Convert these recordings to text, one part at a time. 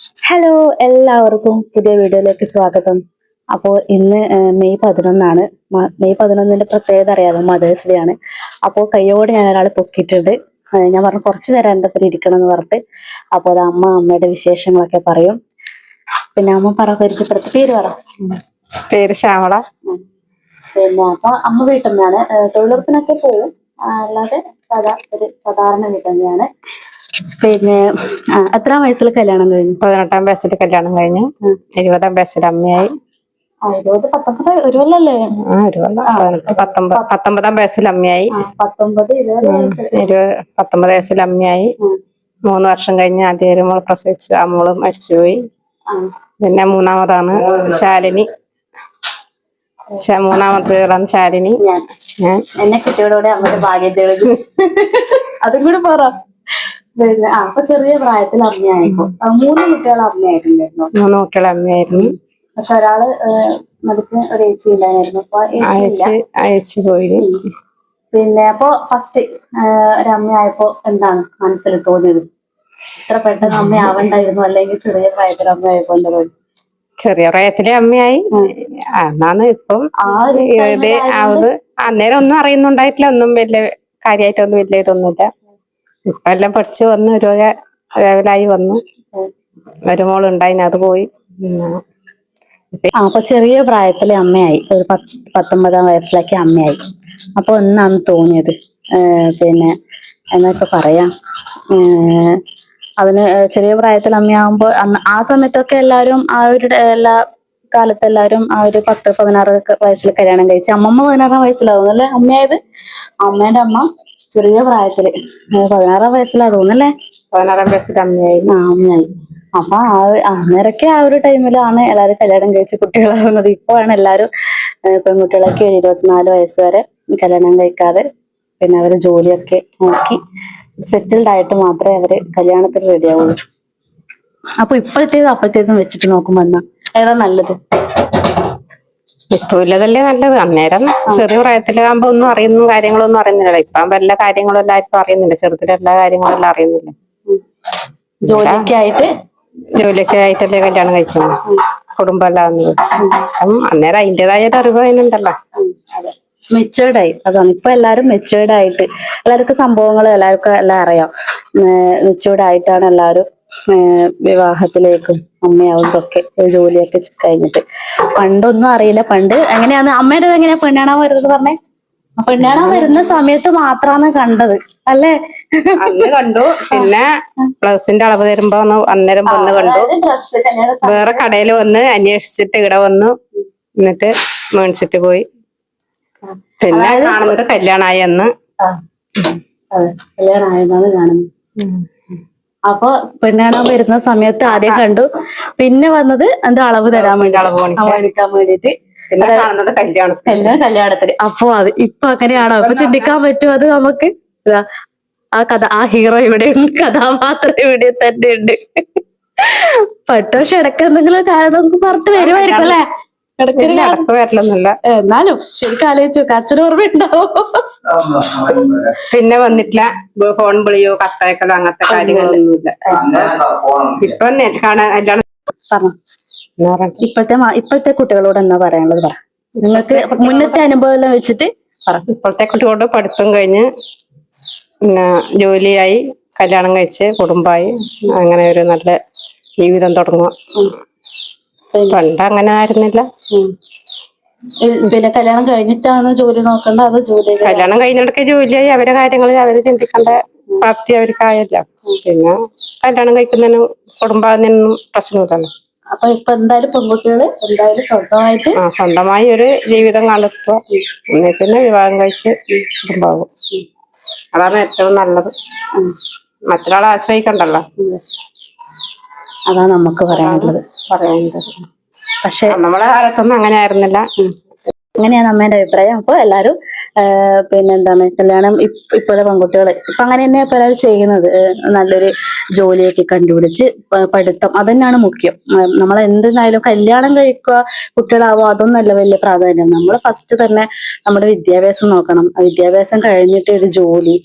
Hello എല്ലാവർക്കും പുതിയ വീഡിയോയിലേക്ക് സ്വാഗതം. അപ്പോൾ ഇന്ന് മെയ് പതിനൊന്നാണ്. മെയ് പതിനൊന്നിന്റെ പ്രത്യേകത അറിയാമോ? മദേഴ്സ് ഡേ ആണ് അപ്പോൾ കയ്യോടെ ഞാൻ ഒരാൾ പൊക്കിയിട്ടുണ്ട് ഞാൻ പറഞ്ഞു കുറച്ച് നേരം എന്റെ പേര് ഇരിക്കണം എന്ന് പറഞ്ഞിട്ട്. അപ്പോൾ അത് അമ്മ അമ്മയുടെ വിശേഷങ്ങളൊക്കെ പറയും. പിന്നെ അമ്മ പറ പരിചയപ്പെടുത്തി. പേര് പറ. പേര് ശ്യാമള. പിന്നെ അപ്പൊ അമ്മ വീട്ടമ്മയാണ് തൊഴിലുറപ്പിനൊക്കെ പോവും. അല്ലാതെ സാധാ ഒരു സാധാരണ വീട്ടമ്മയാണ് പിന്നെ എത്ര വയസ്സിൽ കല്യാണം കഴിഞ്ഞു? പതിനെട്ടാം വയസ്സിൽ കല്യാണം കഴിഞ്ഞു. ഇരുപതാം വയസ്സിൽ അമ്മയായി. ആ, ഇരുപത് പത്തൊമ്പത് ഒരു കൊല്ലല്ലേ? ഒരു കൊല്ലം. പത്തൊമ്പത് പത്തൊമ്പതാം വയസ്സിൽ അമ്മയായി. പത്തൊമ്പത് ഇരുപത് വയസ്സ് പത്തൊമ്പത് വയസ്സിൽ അമ്മയായി. മൂന്ന് വർഷം കഴിഞ്ഞ് ആദ്യം ഒരു മോൾ പ്രസവിച്ചു. ആ മോൾ മരിച്ചുപോയി പിന്നെ മൂന്നാമതാണ് ശാലിനി. മൂന്നാമത്തേതാണ് ശാലിനി. എന്നെ കുട്ടികളോട് അമ്മയുടെ ഭാഗ്യം അതും കൂടി പറ. ആ അപ്പൊ ചെറിയ പ്രായത്തിൽ അമ്മയായിരുന്നു മൂന്ന് കുട്ടികൾ അമ്മയായിട്ടുണ്ടായിരുന്നു മൂന്ന് കുട്ടികൾ അമ്മയായിരുന്നു പക്ഷെ ഒരാൾ ഏഹ്, ഒരു ഏച്ചി ഇല്ലായിരുന്നു. അപ്പൊ അയച്ച് പോയി. പിന്നെ അപ്പൊ ഫസ്റ്റ് ഒരു ഒരമ്മയായപ്പോ എന്താണ് മനസ്സിൽ തോന്നിയത്? ഇത്ര പെട്ടെന്ന് അമ്മയാവണ്ടായിരുന്നു? അല്ലെങ്കിൽ ചെറിയ പ്രായത്തിൽ അമ്മയായപ്പോ എന്താ പറയുക ചെറിയ പ്രായത്തിലെ അമ്മയായി. എന്നാണ് ഇപ്പം ഇത് അന്നേരം ഒന്നും അറിയുന്നുണ്ടായിട്ടില്ല. ഒന്നും വലിയ കാര്യമായിട്ടൊന്നും വലിയ ഇതൊന്നുമില്ല. എല്ലാം പഠിച്ചു വന്ന് ഒരു ലെവലായി വന്നു. ഒരു മോളുണ്ടായിന് അത് പോയി. അപ്പൊ ചെറിയ പ്രായത്തിലെ അമ്മയായി. ഒരു പത്ത് പത്തൊമ്പതാം വയസ്സിലൊക്കെ അമ്മയായി. അപ്പൊ ഒന്നാന്ന് തോന്നിയത്? പിന്നെ എന്നൊക്കെ പറയാം. അതിന് ചെറിയ പ്രായത്തിൽ അമ്മയാകുമ്പോ അന്ന് ആ സമയത്തൊക്കെ എല്ലാവരും ആ ഒരു എല്ലാ കാലത്ത് എല്ലാവരും ആ ഒരു പത്ത് പതിനാറ് വയസ്സിൽ കല്യാണം കഴിച്ച്. അമ്മമ്മ പതിനാറാം വയസ്സിലാവുന്നല്ലേ അമ്മയായത്? അമ്മേന്റെ അമ്മ. ചെറിയ പ്രായത്തിൽ. പതിനാറാം വയസ്സിലാ തോന്നല്ലേ പതിനാറാം വയസ്സിൽ അമ്മയായി ആ അമ്മയായി അപ്പൊ ആ അന്നേരൊക്കെ ആ ഒരു ടൈമിലാണ് എല്ലാരും കല്യാണം കഴിച്ച് കുട്ടികളാവുന്നത്. ഇപ്പോഴാണ് എല്ലാവരും ഏഹ് പെൺകുട്ടികളൊക്കെ ഒരു ഇരുപത്തിനാല് വയസ്സ് വരെ കല്യാണം കഴിക്കാതെ പിന്നെ അവർ ജോലിയൊക്കെ നോക്കി സെറ്റിൽഡ് ആയിട്ട് മാത്രമേ അവർ കല്യാണത്തിന് റെഡി ആവുള്ളൂ. അപ്പൊ ഇപ്പോഴത്തേതും അപ്പോഴത്തേതും വെച്ചിട്ട് നോക്കുമ്പോ എന്നാ? ഏതാ നല്ലത്? ഇപ്പൊ ഇല്ലതല്ലേ നല്ലത്. അന്നേരം ചെറിയ പ്രായത്തിലാകുമ്പോ ഒന്നും അറിയുന്ന കാര്യങ്ങളൊന്നും അറിയുന്നില്ല ഇപ്പം എല്ലാ കാര്യങ്ങളും എല്ലാവർക്കും അറിയുന്നില്ല. ചെറുതിലെ എല്ലാ കാര്യങ്ങളും എല്ലാം അറിയുന്നില്ല? ജോലിക്കായിട്ട് ആയിട്ട്? ജോലിയൊക്കെ ആയിട്ടല്ലേ കല്യാണം കഴിക്കുന്നു? കുടുംബം അല്ലാന്നത് അപ്പം അന്നേരം അതിന്റെതായ അറിവ് അതിനുണ്ടല്ലോ. മെച്ചേർഡ് ആയി അതാണ്. ഇപ്പൊ എല്ലാരും മെച്ചേർഡ് ആയിട്ട് എല്ലാവർക്കും സംഭവങ്ങൾ എല്ലാവർക്കും എല്ലാം അറിയാം. മെച്ചേർഡ് ആയിട്ടാണ് എല്ലാവരും വിവാഹത്തിലേക്കും അമ്മയാവുന്നതൊക്കെ ജോലിയൊക്കെ കഴിഞ്ഞിട്ട്. പണ്ടൊന്നും അറിയില്ല. പണ്ട് എങ്ങനെയാന്ന് അമ്മയുടെ എങ്ങനെയാ? പെണ്ണാണോ വരുന്നത് പറഞ്ഞേ? പെണ്ണാണോ വരുന്ന സമയത്ത് മാത്രാണ് കണ്ടത്. അല്ലേ? അന്ന് കണ്ടു. പിന്നെ ബ്ലൗസിന്റെ അളവ് തരുമ്പോ ഒന്ന് അന്നേരം വന്ന് കണ്ടു. വേറെ കടയിൽ വന്ന് അന്വേഷിച്ചിട്ട് ഇവിടെ വന്നു. എന്നിട്ട് മേടിച്ചിട്ട് പോയി. പിന്നെ കാണുന്നത് കല്യാണമായി അന്ന്. കല്യാണമായെന്നാണ് കാണുന്നത് അപ്പൊ പെണ്ണാണ് വരുന്ന സമയത്ത് ആദ്യം കണ്ടു. പിന്നെ വന്നത് എന്റെ അളവ് തരാൻ വേണ്ടി അളവ്. എടുക്കാൻ വേണ്ടിട്ട്. കല്യാണത്തിന്. അപ്പൊ അത് ഇപ്പൊ അങ്ങനെയാണോ? അപ്പൊ ചിന്തിക്കാൻ പറ്റും അത് നമുക്ക്? ആ കഥ ആ ഹീറോ ഇവിടെ ഉണ്ട്. കഥാപാത്രം ഇവിടെ തന്നെ ഉണ്ട്. പക്ഷെ ഇടയ്ക്ക് എന്തെങ്കിലും കാരണം പറഞ്ഞിട്ട് വരുമായിരിക്കും അല്ലേ? ഇടയ്ക്ക് വരലൊന്നുമില്ല. എന്നാലും ശരിക്കും ആലോചിച്ചു അച്ഛന് ഓർമ്മയുണ്ടാവും പിന്നെ വന്നിട്ടില്ല. ഫോൺ വിളിയോ കത്തയക്കലോ അങ്ങനത്തെ കാര്യങ്ങളൊന്നുമില്ല. ഇപ്പൊ കാണാൻ പറഞ്ഞു. എന്ന് ഇപ്പോഴത്തെ ഇപ്പോഴത്തെ കുട്ടികളോട് എന്താ പറയാനുള്ളത് പറ. നിങ്ങൾക്ക് മുന്നത്തെ അനുഭവം എല്ലാം വെച്ചിട്ട് പറ. ഇപ്പോഴത്തെ കുട്ടികളോട് പഠിത്തം കഴിഞ്ഞ് പിന്നെ ജോലിയായി കല്യാണം കഴിച്ച് കുടുംബമായി അങ്ങനെ ഒരു നല്ല ജീവിതം തുടങ്ങുക. പണ്ട് അങ്ങനെ ആയിരുന്നില്ല പിന്നെ കല്യാണം കഴിഞ്ഞിട്ടാണ് ജോലി നോക്കേണ്ടത് അത് ജോലി കല്യാണം കഴിഞ്ഞിടക്ക് ജോലിയായി. അവരെ കാര്യങ്ങൾ അവർ ചിന്തിക്കേണ്ട പ്രാപ്തി അവർക്കായല്ല. പിന്നെ കല്യാണം കഴിക്കുന്നതിനും കുടുംബാതിനൊന്നും പ്രശ്നമില്ലല്ലോ അപ്പൊ ഇപ്പൊ എന്തായാലും പെൺകുട്ടികൾ എന്തായാലും സ്വന്തമായിട്ട് ആ സ്വന്തമായി ഒരു ജീവിതം കണ്ടെത്തുക എന്നിട്ട് പിന്നെ വിവാഹം കഴിച്ച് കുടുംബമാകും അതാണ് ഏറ്റവും നല്ലത്. മറ്റൊരാളെ ആശ്രയിക്കണ്ടല്ലോ. അതാണ് നമുക്ക് പറയാനുള്ളത്. പറയാനുള്ളത്. പക്ഷെ നമ്മളെ കാലത്തൊന്നും അങ്ങനെ ആയിരുന്നില്ല. അങ്ങനെയാണ് അമ്മേന്റെ അഭിപ്രായം. അപ്പൊ എല്ലാരും പിന്നെന്താണ് പിന്നെ എന്താണ് കല്യാണം ഇപ്പ- ഇപ്പോഴത്തെ പെൺകുട്ടികൾ ഇപ്പൊ അങ്ങനെ തന്നെയാ ഇപ്പൊ എല്ലാവരും ചെയ്യുന്നത്. നല്ലൊരു ജോലിയൊക്കെ കണ്ടുപിടിച്ച് പഠിത്തം അതന്നെയാണ് മുഖ്യം. നമ്മൾ എന്തിനായാലും കല്യാണം കഴിക്കുക കുട്ടികളാവുക അതൊന്നല്ല വലിയ പ്രാധാന്യം. നമ്മൾ ഫസ്റ്റ് തന്നെ നമ്മുടെ വിദ്യാഭ്യാസം നോക്കണം. വിദ്യാഭ്യാസം കഴിഞ്ഞിട്ട് ഒരു ജോലി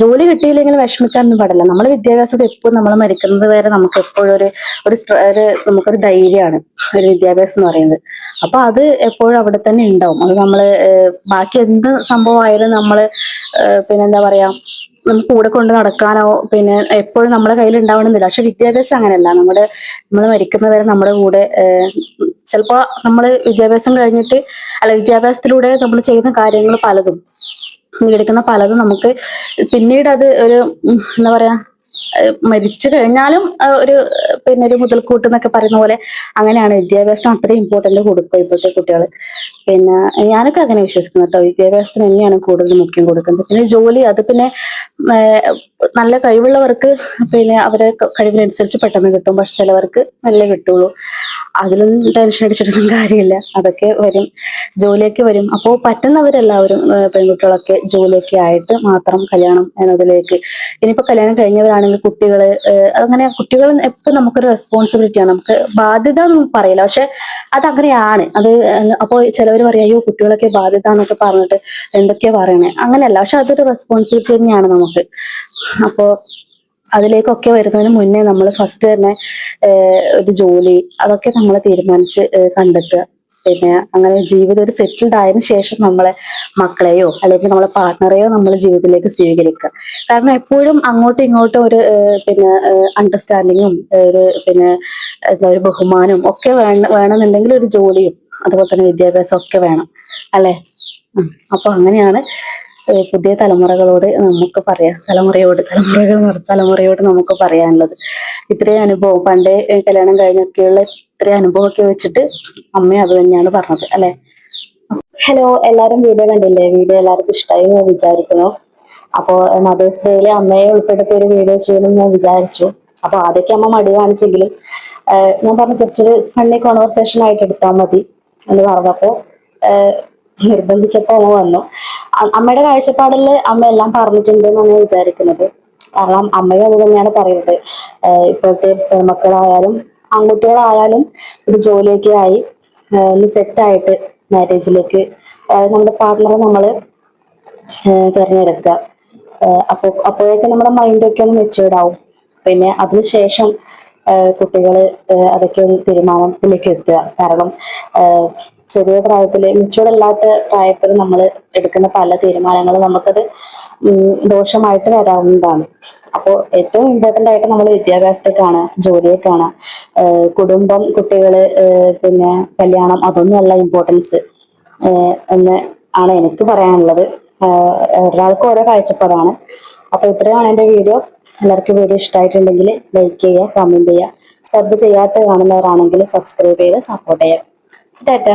ജോലി കിട്ടിയില്ലെങ്കിൽ വിഷമിക്കാനൊന്നും പാടില്ല. നമ്മൾ വിദ്യാഭ്യാസത്തിൽ എപ്പോഴും നമ്മൾ മരിക്കുന്നത് വരെ നമുക്ക് എപ്പോഴും ഒരു ഒരു ഒരു നമുക്കൊരു ധൈര്യമാണ്. ഒരു വിദ്യാഭ്യാസം എന്ന് പറയുന്നത്. അപ്പൊ അത് എപ്പോഴും അവിടെ തന്നെ ഉണ്ടാവും. അത് നമ്മൾ ബാക്കി എന്ത് സംഭവമായാലും നമ്മൾ പിന്നെ പിന്നെന്താ പറയാ നമുക്ക് കൂടെ കൊണ്ട് നടക്കാനോ പിന്നെ എപ്പോഴും നമ്മുടെ കയ്യിൽ ഉണ്ടാവണമെന്നില്ല. പക്ഷെ വിദ്യാഭ്യാസം അങ്ങനെയല്ല. നമ്മുടെ നമ്മൾ മരിക്കുന്നവരെ നമ്മുടെ കൂടെ ചിലപ്പോ നമ്മൾ വിദ്യാഭ്യാസം കഴിഞ്ഞിട്ട് അല്ല വിദ്യാഭ്യാസത്തിലൂടെ നമ്മൾ ചെയ്യുന്ന കാര്യങ്ങൾ പലതും. നേടിക്കുന്ന പലതും നമുക്ക് പിന്നീട് അത് ഒരു എന്താ പറയാ മരിച്ചു കഴിഞ്ഞാലും ഒരു പിന്നെ ഒരു മുതൽക്കൂട്ട് എന്നൊക്കെ പറയുന്ന പോലെ അങ്ങനെയാണ്. വിദ്യാഭ്യാസം അത്രയും ഇമ്പോർട്ടന്റ് കൊടുക്കുക ഇപ്പോഴത്തെ കുട്ടികൾ പിന്നെ ഞാനൊക്കെ അങ്ങനെ വിശ്വസിക്കുന്നു കേട്ടോ. വിദ്യാഭ്യാസത്തിന് തന്നെയാണ് കൂടുതൽ മുഖ്യം കൊടുക്കുന്നത്. പിന്നെ ജോലി അത് പിന്നെ നല്ല കഴിവുള്ളവർക്ക് പിന്നെ അവരെ കഴിവിനനുസരിച്ച് പെട്ടെന്ന് കിട്ടും. പക്ഷെ ചിലവർക്ക് നല്ല കിട്ടുള്ളൂ. അതിലൊന്നും ടെൻഷൻ അടിച്ചിട്ടൊന്നും കാര്യമില്ല. അതൊക്കെ വരും. ജോലിയൊക്കെ വരും. അപ്പോൾ പറ്റുന്നവരെല്ലാവരും പെൺകുട്ടികളൊക്കെ ജോലിയൊക്കെ ആയിട്ട് മാത്രം കല്യാണം എന്നതിലേക്ക്. ഇനിയിപ്പോ കല്യാണം കഴിഞ്ഞവരാണെങ്കിൽ കുട്ടികൾ ഏഹ് അങ്ങനെ കുട്ടികൾ എപ്പോഴും നമുക്കൊരു റെസ്പോൺസിബിലിറ്റിയാണ് നമുക്ക് ബാധ്യത എന്നൊന്നും പറയില്ല. പക്ഷെ അതങ്ങനെയാണ്. അത് അപ്പോൾ ചിലവർ പറയും അയ്യോ കുട്ടികളൊക്കെ ബാധ്യത എന്നൊക്കെ പറഞ്ഞിട്ട് എന്തൊക്കെയാ പറയണേ അങ്ങനെയല്ല. പക്ഷെ അതൊരു റെസ്പോൺസിബിലിറ്റി തന്നെയാണ് നമുക്ക്. അപ്പോ അതിലേക്കൊക്കെ വരുന്നതിന് മുന്നേ നമ്മൾ ഫസ്റ്റ് തന്നെ ഒരു ജോലി അതൊക്കെ നമ്മൾ തീരുമാനിച്ച് കണ്ടെത്തുക. പിന്നെ അങ്ങനെ ജീവിതം ഒരു സെറ്റിൽഡ് ആയതിനു ശേഷം നമ്മളെ മക്കളെയോ അല്ലെങ്കിൽ നമ്മളെ പാർട്ട്ണറെയോ നമ്മൾ ജീവിതത്തിലേക്ക് സ്വീകരിക്കുക. കാരണം എപ്പോഴും അങ്ങോട്ടും ഇങ്ങോട്ടും ഒരു പിന്നെ അണ്ടർസ്റ്റാൻഡിങ്ങും ഒരു പിന്നെ എന്താ ഒരു ബഹുമാനവും ഒക്കെ വേണം വേണമെന്നുണ്ടെങ്കിൽ ഒരു ജോലിയും അതുപോലെ തന്നെ വിദ്യാഭ്യാസം ഒക്കെ വേണം. അല്ലേ. അപ്പൊ അങ്ങനെയാണ് പുതിയ തലമുറകളോട് നമുക്ക് പറയാം. തലമുറയോട് തലമുറകൾ തലമുറയോട് നമുക്ക് പറയാനുള്ളത്. ഇത്രയും അനുഭവം പണ്ടേ കല്യാണം കഴിഞ്ഞൊക്കെയുള്ള ഇത്രയും അനുഭവമൊക്കെ വെച്ചിട്ട് അമ്മ അത് തന്നെയാണ് പറഞ്ഞത് അല്ലെ? ഹലോ എല്ലാരും വീഡിയോ കണ്ടില്ലേ? വീഡിയോ എല്ലാവർക്കും ഇഷ്ടമായി ഞാൻ വിചാരിക്കുന്നു. അപ്പോ മദേഴ്സ് ഡേയിൽ അമ്മയെ ഉൾപ്പെടുത്തിയ ഒരു വീഡിയോ ചെയ്യണം ഞാൻ വിചാരിച്ചു. അപ്പൊ ആദ്യമൊക്കെ അമ്മ മടി കാണിച്ചെങ്കിലും ഞാൻ പറഞ്ഞു ജസ്റ്റ് ഒരു ഫണ്ണി കോൺവെർസേഷൻ ആയിട്ട് എടുത്താൽ മതി എന്ന് പറഞ്ഞപ്പോ നിർബന്ധിച്ചപ്പോ അമ്മ വന്നു. അമ്മയുടെ കാഴ്ചപ്പാടിൽ അമ്മ എല്ലാം പറഞ്ഞിട്ടുണ്ട് എന്നാണ് വിചാരിക്കുന്നത്. കാരണം അമ്മയും അത് തന്നെയാണ് പറയുന്നത്. ഇപ്പോഴത്തെ പെൺമക്കളായാലും ആൺകുട്ടികളായാലും ഒരു ജോലിയൊക്കെ ആയി ഒന്ന് സെറ്റായിട്ട് മാരേജിലേക്ക് നമ്മുടെ പാർട്ട്ണറെ നമ്മൾ തിരഞ്ഞെടുക്കുക. അപ്പോൾ അപ്പോഴേക്കും നമ്മുടെ മൈൻഡൊക്കെ ഒന്ന് മെച്ചൂർഡ് പിന്നെ അതിനുശേഷം കുട്ടികൾ അതൊക്കെ ഒന്ന് തീരുമാനത്തിലേക്ക് എത്തുക. കാരണം ചെറിയ പ്രായത്തിൽ മെച്ചൂർഡ് അല്ലാത്ത പ്രായത്തിൽ നമ്മൾ എടുക്കുന്ന പല തീരുമാനങ്ങളും നമുക്കത് ദോഷമായിട്ട് വരാവുന്നതാണ്. അപ്പോൾ ഏറ്റവും ഇമ്പോർട്ടന്റ് ആയിട്ട് നമ്മൾ വിദ്യാഭ്യാസത്തെ വിദ്യാഭ്യാസത്തേക്കാണ് ജോലിയേക്കാണ്. ആഹ് കുടുംബം കുട്ടികൾ പിന്നെ കല്യാണം അതൊന്നുമല്ല ഇമ്പോർട്ടൻസ് എന്ന് ആണ് എനിക്ക് പറയാനുള്ളത്. ഒരാൾക്ക് ഓരോ കാഴ്ചപ്പാടാണ്. അപ്പൊ ഇത്രയാണ് എന്റെ വീഡിയോ. എല്ലാവർക്കും വീഡിയോ ഇഷ്ടമായിട്ടുണ്ടെങ്കിൽ ലൈക്ക് ചെയ്യുക കമന്റ് ചെയ്യുക. സബ് ചെയ്യാത്ത കാണുന്നവരാണെങ്കിൽ സബ്സ്ക്രൈബ് ചെയ്ത് സപ്പോർട്ട് ചെയ്യുക. ടാറ്റ.